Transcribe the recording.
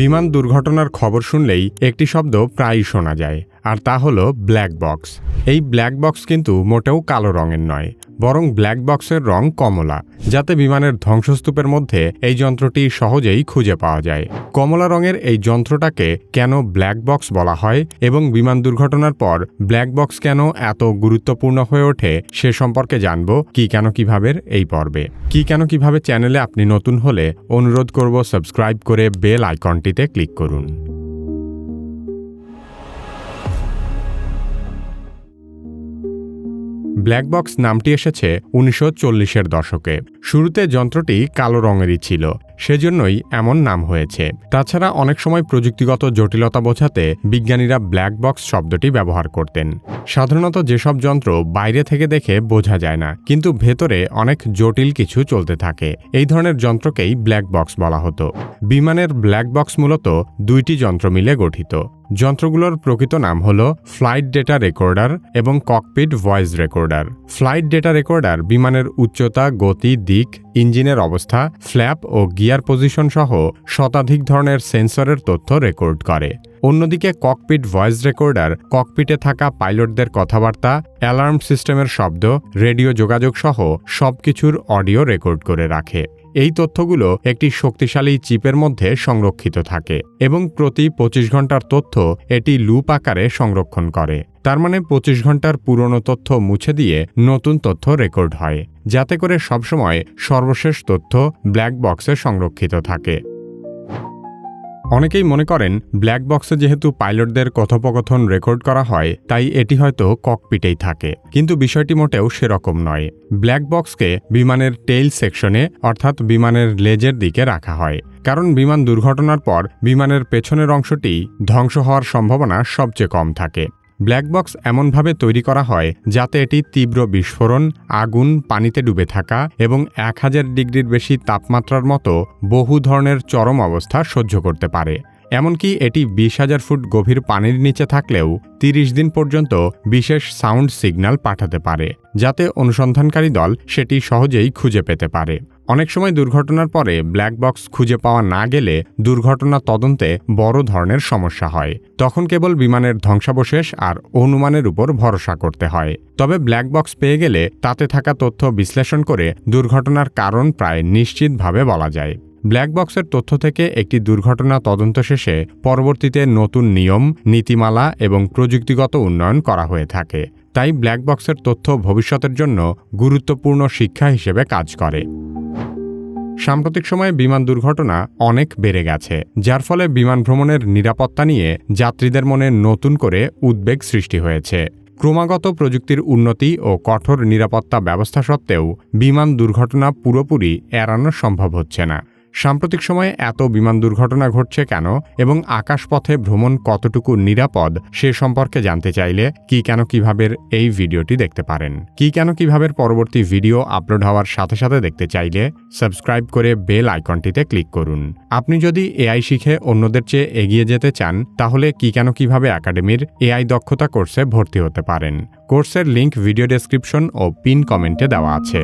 বিমান দুর্ঘটনার খবর শুনলেই একটি শব্দ প্রায়ই শোনা যায়। আর তা হলো ব্ল্যাক বক্স এই ব্ল্যাক বক্স কিন্তু মোটেও কালো রঙের নয়, বরং ব্ল্যাক বক্সের রং কমলা, যাতে বিমানের ধ্বংসস্তূপের মধ্যে এই যন্ত্রটি সহজেই খুঁজে পাওয়া যায়। কমলা রঙের এই যন্ত্রটাকে কেন ব্ল্যাক বক্স বলা হয় এবং বিমান দুর্ঘটনার পর ব্ল্যাক বক্স কেন এত গুরুত্বপূর্ণ হয়ে ওঠে সে সম্পর্কে জানব কি কেন কীভাবে এই পর্বে। কি কেন কীভাবে চ্যানেলে আপনি নতুন হলে অনুরোধ করব সাবস্ক্রাইব করে বেল আইকনটিতে ক্লিক করুন। ব্ল্যাক বক্স নামটি এসেছে উনিশশো চল্লিশের দশকে। শুরুতে যন্ত্রটি কালো রঙেরই ছিল। সেজন্যই এমন নাম হয়েছে। তাছাড়া অনেক সময় প্রযুক্তিগত জটিলতা বোঝাতে বিজ্ঞানীরা ব্ল্যাক বক্স শব্দটি ব্যবহার করতেন। সাধারণত যেসব যন্ত্র বাইরে থেকে দেখে বোঝা যায় না, কিন্তু ভেতরে অনেক জটিল কিছু চলতে থাকে। এই ধরনের যন্ত্রকেই ব্ল্যাক বক্স বলা হতো। বিমানের ব্ল্যাক বক্স মূলত দুইটি যন্ত্র মিলে গঠিত। যন্ত্রগুলোর প্রকৃত নাম হল ফ্লাইট ডেটা রেকর্ডার এবং cockpit voice recorder flight data recorder বিমানের উচ্চতা, গতি, দিক ইঞ্জিনের অবস্থা, ফ্ল্যাপ ও গিয়ার পজিশন সহ শতাধিক ধরনের সেন্সরের তথ্য রেকর্ড করে। অন্যদিকে ককপিট ভয়েস রেকর্ডার, ককপিটে থাকা পাইলটদের কথাবার্তা, অ্যালার্ম সিস্টেমের শব্দ, রেডিও যোগাযোগ সহ কিছুর অডিও রেকর্ড করে রাখে। এই তথ্যগুলো একটি শক্তিশালী চিপের মধ্যে সংরক্ষিত থাকে এবং প্রতি পঁচিশ ঘণ্টার তথ্য এটি লুপ আকারে সংরক্ষণ করে। তার মানে পঁচিশ ঘণ্টার পুরনো তথ্য মুছে দিয়ে নতুন তথ্য রেকর্ড হয়, যাতে করে সবসময় সর্বশেষ তথ্য ব্ল্যাক বক্সে সংরক্ষিত থাকে। অনেকেই মনে করেন ব্ল্যাক বক্সে যেহেতু পাইলটদের কথোপকথন রেকর্ড করা হয়, তাই এটি হয়তো ককপিটেই থাকে। কিন্তু বিষয়টি মোটেও সেরকম নয়। ব্ল্যাক বক্সকে বিমানের টেইল সেকশনে, অর্থাৎ বিমানের লেজের দিকে রাখা হয়। কারণ বিমান দুর্ঘটনার পর বিমানের পেছনের অংশটি ধ্বংস হওয়ার সম্ভাবনা সবচেয়ে কম থাকে। ব্ল্যাক বক্স এমনভাবে তৈরি করা হয় যাতে এটি তীব্র বিস্ফোরণ, আগুন, পানিতে ডুবে থাকা এবং এক হাজার ডিগ্রির বেশি তাপমাত্রার মতো বহু ধরনের চরম অবস্থা সহ্য করতে পারে। এমনকি এটি বিশ হাজার ফুট গভীর পানির নিচে থাকলেও তিরিশ দিন পর্যন্ত বিশেষ সাউন্ড সিগন্যাল পাঠাতে পারে, যাতে অনুসন্ধানকারী দল সেটি সহজেই খুঁজে পেতে পারে। অনেক সময় দুর্ঘটনার পরে ব্ল্যাক বক্স খুঁজে পাওয়া না গেলে দুর্ঘটনা তদন্তে বড় ধরনের সমস্যা হয়। তখন কেবল বিমানের ধ্বংসাবশেষ আর অনুমানের উপর ভরসা করতে হয়। তবে ব্ল্যাক বক্স পেয়ে গেলে তাতে থাকা তথ্য বিশ্লেষণ করে দুর্ঘটনার কারণ প্রায় নিশ্চিতভাবে বলা যায়। ব্ল্যাক বক্সের তথ্য থেকে একটি দুর্ঘটনা তদন্ত শেষে পরবর্তীতে নতুন নিয়ম, নীতিমালা এবং প্রযুক্তিগত উন্নয়ন করা হয়ে থাকে। তাই ব্ল্যাক বক্সের তথ্য ভবিষ্যতের জন্য গুরুত্বপূর্ণ শিক্ষা হিসেবে কাজ করে। সাম্প্রতিক সময়ে বিমান দুর্ঘটনা অনেক বেড়ে গেছে, যার ফলে বিমান ভ্রমণের নিরাপত্তা নিয়ে যাত্রীদের মনে নতুন করে উদ্বেগ সৃষ্টি হয়েছে। ক্রমাগত প্রযুক্তির উন্নতি ও কঠোর নিরাপত্তা ব্যবস্থা সত্ত্বেও বিমান দুর্ঘটনা পুরোপুরি এড়ানো সম্ভব হচ্ছে না। সাম্প্রতিক সময়ে এত বিমান দুর্ঘটনা ঘটছে কেন এবং আকাশপথে ভ্রমণ কতটুকু নিরাপদ সে সম্পর্কে জানতে চাইলে কি কেন কীভাবে এই ভিডিওটি দেখতে পারেন। কি কেন কীভাবে পরবর্তী ভিডিও আপলোড হওয়ার সাথে সাথে দেখতে চাইলে সাবস্ক্রাইব করে বেল আইকনটিতে ক্লিক করুন। আপনি যদি এআই শিখে অন্যদের চেয়ে এগিয়ে যেতে চান, তাহলে কি কেন কীভাবে একাডেমির এআই দক্ষতা কোর্সে ভর্তি হতে পারেন। কোর্সের লিংক ভিডিও ডেসক্রিপশন ও পিন কমেন্টে দেওয়া আছে।